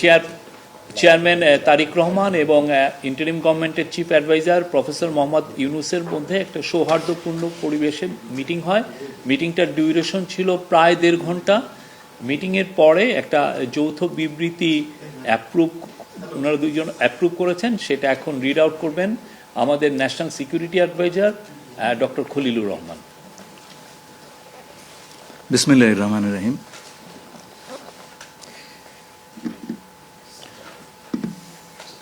Chair chairman তারিক রহমান এবং interim গভর্নমেন্টের chief adviser professor Mohammad ইউনুসের মধ্যে একটা সৌহার্দ্যপূর্ণ পরিবেশে মিটিং হয়। মিটিংটার ডিউরেশন ছিল প্রায় দেড় ঘণ্টা। মিটিংয়ের পরে একটা যৌথ বিবৃতি অ্যাপ্রুভ ওনারা দুইজন অ্যাপ্রুভ করেছেন, সেটা এখন রিড আউট করবেন আমাদের national security adviser doctor Khalilur Rahman. বিসমিল্লাহ রহমান রহিম।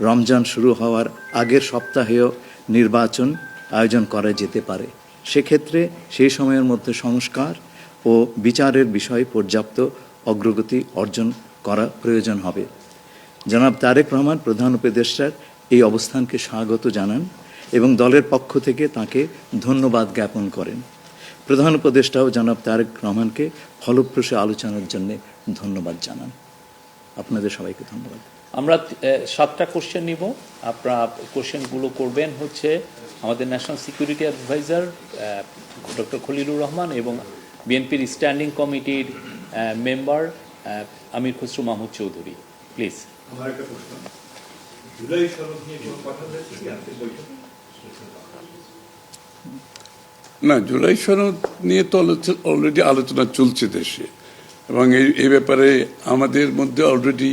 রমজান শুরু হওয়ার আগের সপ্তাহেও নির্বাচন আয়োজন করা যেতে পারে। সেক্ষেত্রে সেই সময়ের মধ্যে সংস্কার ও বিচারের বিষয়ে পর্যাপ্ত অগ্রগতি অর্জন করা প্রয়োজন হবে। জনাব তারেক রহমান, প্রধান উপদেষ্টার এই অবস্থানকে স্বাগত জানান এবং দলের পক্ষ থেকে তাকে ধন্যবাদ জ্ঞাপন করেন। প্রধান উপদেষ্টাও জনাব তারেক রহমানকে ফলপ্রসূ আলোচনার জন্য ধন্যবাদ জানান। আপনাদের সবাইকে ধন্যবাদ। আমরা সাতটা কোশ্চেন নিব। আপনারা কোশ্চেনগুলো করবেন হচ্ছে আমাদের national security adviser doctor Khalilur Rahman এবং বিএনপির স্ট্যান্ডিং কমিটির মেম্বার আমির খসরু মাহমুদ চৌধুরী। প্লিজ না জুলাই সনদ নিয়ে তো অলরেডি আলোচনা চলছে দেশে। এবং এই এই ব্যাপারে আমাদের মধ্যে অলরেডি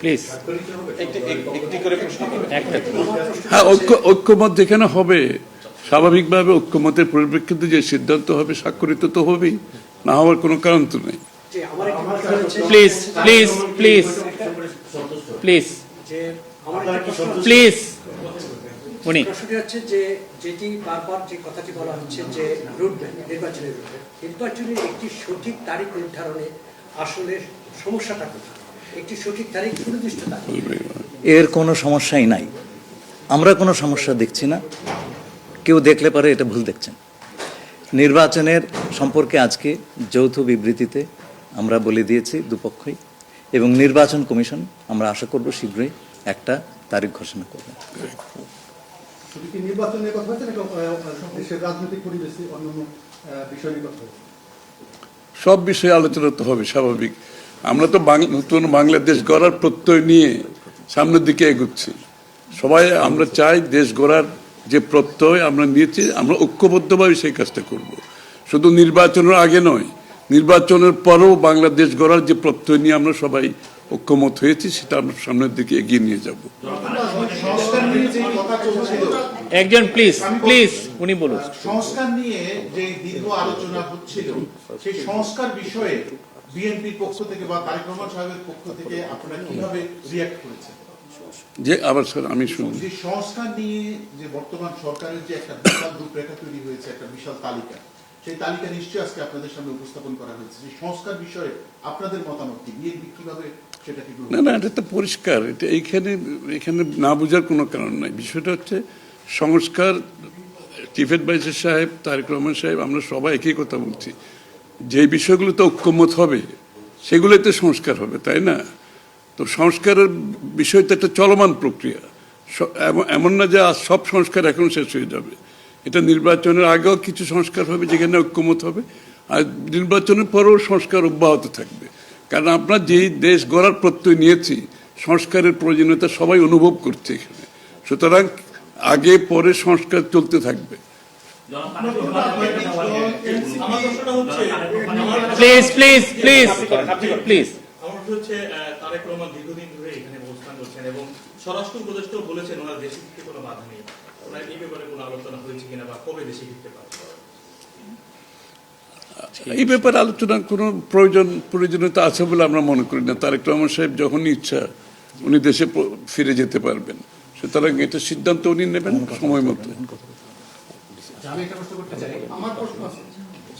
প্লিজ হ্যাঁ ঐক্য ঐক্যমত যেখানে হবে স্বাভাবিকভাবে ঐক্যমতের পরিপ্রেক্ষিতে যে সিদ্ধান্ত হবে স্বাক্ষরিত তো হবেই না হওয়ার কোনো কারণ তো নেই। যে আমার একটি প্রশ্ন হচ্ছে প্লিজ প্লিজ প্লিজ প্লিজ একটি প্লিজ উনি। হচ্ছে যে যেটি বারবার যে কথাটি বলা হচ্ছে যে রুটম্যাপ নির্বাচনের রুটম্যাপ নির্বাচনের একটি সঠিক তারিখ নির্ধারণে আসলে সমস্যাটা কোথায়? একটি সঠিক তারিখ সুনির্দিষ্ট এর কোনো সমস্যাই নাই। আমরা কোনো সমস্যা দেখছি না। কেউ দেখলে পারে এটা ভুল দেখছেন। নির্বাচনের সম্পর্কে আজকে যৌথ বিবৃতিতে আমরা বলে দিয়েছি দুপক্ষই এবং নির্বাচন কমিশন আমরা আশা করব শীঘ্রই একটা তারিখ ঘোষণা করবে। শুধু কি নির্বাচনের কথা হয়েছে নাকি আহ, দেশের রাজনৈতিক পরিবেশে অন্যান্য আহ, বিষয় নিয়ে কথা হয়েছে সব বিষয়ে আলোচনা তো হবে স্বাভাবিক। আমরা তো নতুন বাংলাদেশ গড়ার প্রত্যয় নিয়ে সামনের দিকে এগুচ্ছি। সবাই আমরা চাই দেশ গড়ার যে প্রত্যয় আমরা নিয়েছি আমরা ঐক্যবদ্ধভাবে সেই কাজটা করব। শুধু নির্বাচনের আগে নয় নির্বাচনের পরেও বাংলাদেশ গড়ার যে প্রত্যয় নিয়ে আমরা সবাই ঐক্যমত হয়েছি সেটা আমরা সামনের দিকে এগিয়ে নিয়ে যাব। সংস্কার নিয়ে যে কথা চলছিল একজন প্লিজ প্লিজ উনি বলুন। সংস্কার নিয়ে যে দীর্ঘ আলোচনা হচ্ছিল সেই সংস্কার বিষয়ে বিএনপির পক্ষ থেকে বা তারেক রহমান সাহেবের পক্ষ থেকে আপনারা কীভাবে রিয়াক্ট করেছেন? যে আবার স্যার আমি শুনি। যে সংস্কার নিয়ে যে বর্তমান সরকারের যে একটা বিশাল রূপরেখা তৈরি হয়েছে একটা বিশাল তালিকা সেই তালিকা নিশ্চয়ই আজকে আপনাদের সামনে উপস্থাপন করা হয়েছে। যে সংস্কার বিষয়ে আপনাদের মতামত কি? বিএনপি কীভাবে সেটাকে না না এটা তো পরিষ্কার। এটা এইখানে এখানে না বোঝার কোনো কারণ নাই। বিষয়টা হচ্ছে সংস্কার সাহেব তারেক রহমান সাহেব আমরা সবাই একই কথা বলছি। যে বিষয়গুলো তো ঐক্যমত হবে সেগুলোতে সংস্কার হবে, তাই না? তো সংস্কারের বিষয় তো একটা চলমান প্রক্রিয়া। এমন- না যে সব সংস্কার এখন শেষ হয়ে যাবে। এটা নির্বাচনের আগেও কিছু সংস্কার হবে যেখানে ঐক্যমত হবে, আর নির্বাচনের পরেও সংস্কার অব্যাহত থাকবে। কারণ আমরা যেই দেশ গড়ার প্রত্যয় নিয়েছি, সংস্কারের প্রয়োজনীয়তা সবাই অনুভব করছে এখানে। সুতরাং আগে পরে সংস্কার চলতে থাকবে। প্লিজ প্লিজ প্লিজ প্লিজ আমার হচ্ছে তারেক রহমান দীর্ঘদিন ধরে এখানে অবস্থান করছেন এবং স্বরাষ্ট্র উপদেষ্টাও বলেছেন ওনার দেশে ফিরতে কোনো বাধা নেই। ওনার এই ব্যাপারে কোনো আলোচনা হয়েছে কিনা বা কবে দেশে ফিরতে পারবে এই ব্যাপারে আলোচনার কোনো প্রয়োজন প্রয়োজনীয়তা আছে বলে আমরা মনে করি না। তারেক রহমান সাহেব যখনই ইচ্ছা উনি দেশে ফিরে যেতে পারবেন। সুতরাং এটা সিদ্ধান্ত উনি নেবেন সময় মতো। আমি একটা প্রশ্ন করতে চাই। আমার প্রশ্ন আছে।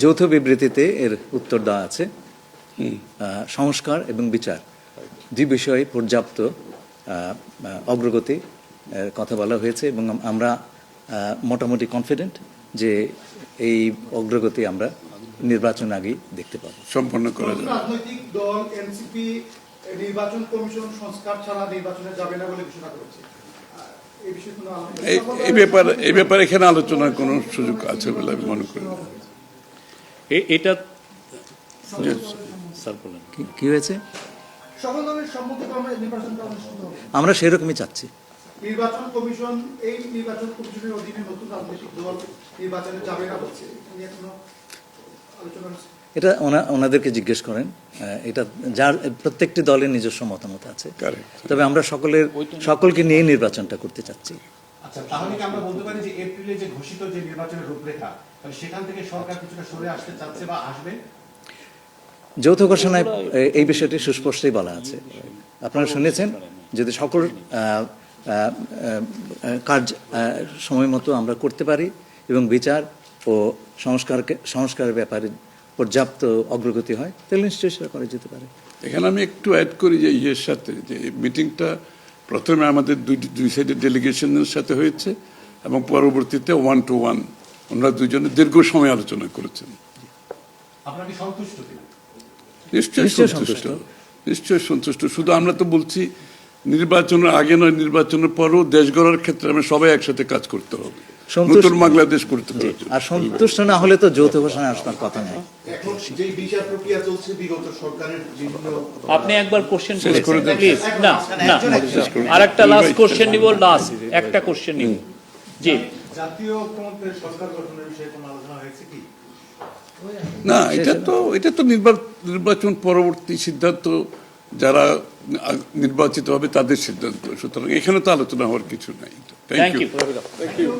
যৌথ বিবৃতিতে এর উত্তর দেওয়া আছে। সংস্কার এবং বিচার দুই বিষয়ে পর্যাপ্ত অগ্রগতি কথা বলা হয়েছে এবং আমরা মোটামুটি কনফিডেন্ট যে এই অগ্রগতি আমরা নির্বাচন আগেই দেখতে পাবো। সম্পন্ন করা যাবে। রাজনৈতিক দল এনসিপি নির্বাচন কমিশন সংস্কার ছাড়া নির্বাচনে যাবে না বলে ঘোষণা করেছে। এই ব্যাপারে এই ব্যাপারে এখানে আলোচনার কোনো সুযোগ আছে বলে আমি মনে করি না। এটা স্যার বলেন কি- হয়েছে? আমরা সেরকমই চাচ্ছি। নির্বাচন কমিশন এই নির্বাচন কমিশনের অধীনে নতুন রাজনৈতিক দল নির্বাচনে যাবে না বলছে। এটা হচ্ছে? ওনাদেরকে জিজ্ঞেস করেন। এটা যার প্রত্যেকটি দলের নিজস্ব মতামত আছে। তবে আমরা সকলের সকলকে নিয়ে নির্বাচনটা করতে চাচ্ছি। আচ্ছা তাহলে কি আমরা বলতে পারি যে এপ্রিলে যে ঘোষিত যে নির্বাচনের রূপরেখা তাহলে সেখান থেকে সরকার কিছুটা সরে আসতে চাচ্ছে বা আসবে? যৌথ ঘোষণায় এই বিষয়টি সুস্পষ্টই বলা আছে। আপনারা শুনেছেন যদি সকল কাজ সময় মতো আমরা করতে পারি এবং বিচার ও সংস্কারকে সংস্কারের ব্যাপারে পর্যাপ্ত অগ্রগতি হয় তাহলে নিশ্চয়ই সেটা করা যেতে পারে। এখানে আমি একটু অ্যাড করি যে ইয়ের সাথে যে মিটিংটা প্রথমে আমাদের দুই দুই সাইডের ডেলিগেশনের সাথে হয়েছে এবং পরবর্তীতে ওয়ান টু ওয়ান ওনারা দুজনে দীর্ঘ সময় আলোচনা করেছেন। নিশ্চয় সন্তুষ্ট কিনা? নিশ্চয়ই নিশ্চয়ই সন্তুষ্ট। সন্তুষ্ট। নিশ্চয়ই সন্তুষ্ট। শুধু আমরা তো বলছি নির্বাচনের আগে নয় নির্বাচনের পরও দেশ গড়ার ক্ষেত্রে আমরা সবাই একসাথে কাজ করতে হবে। নতুন বাংলাদেশ করতে আর সন্তুষ্ট না হলে তো যৌথ ঘোষণায় কথা নেই। এখন যে বিচার প্রক্রিয়া চলছে বিগত সরকারের বিভিন্ন আপনি একবার কোশ্চেন শেষ করে দেন। প্লিজ না না। আর একটা লাস্ট কোশ্চেন নিব লাস্ট একটা কোশ্চেন নিব। জি। জাতীয় সরকার গঠনের বিষয়ে কোনো আলোচনা হয়েছে কি? না এটা তো এটা তো নির্বা- নির্বাচন পরবর্তী সিদ্ধান্ত যারা নির্বাচিত হবে তাদের সিদ্ধান্ত। সুতরাং এখানে তো আলোচনা হওয়ার কিছু নাই। Thank thank you you